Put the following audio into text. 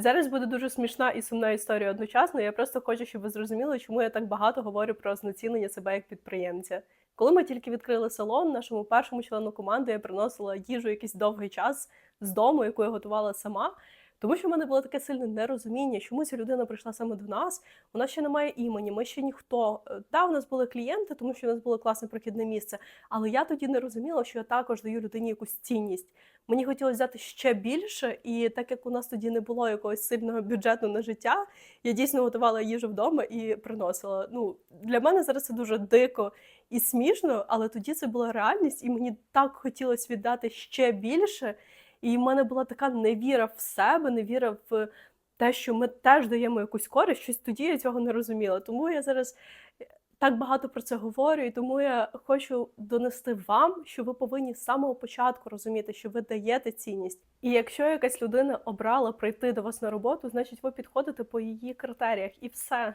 Зараз буде дуже смішна і сумна історія одночасно. Я просто хочу, щоб ви зрозуміли, чому я так багато говорю про знецінення себе як підприємця. Коли ми тільки відкрили салон, нашому першому члену команди я приносила їжу якийсь довгий час з дому, яку я готувала сама. Тому що в мене було таке сильне нерозуміння, чому ця людина прийшла саме до нас. У нас ще немає імені, ми ще ніхто. Е, Та, у нас були клієнти, тому що у нас було класне прохідне місце. Але я тоді не розуміла, що я також даю людині якусь цінність. Мені хотілося взяти ще більше, і так як у нас тоді не було якогось сильного бюджету на життя, я дійсно готувала їжу вдома і приносила. Ну для мене зараз це дуже дико і смішно, але тоді це була реальність, і мені так хотілося віддати ще більше. І в мене була така невіра в себе, невіра в те, що ми теж даємо якусь користь, щось тоді я цього не розуміла. Тому я зараз е, так багато про це говорю, і тому я хочу донести вам, що ви повинні з самого початку розуміти, що ви даєте цінність. І якщо якась людина обрала прийти до вас на роботу, значить ви підходите по її критеріях, і все.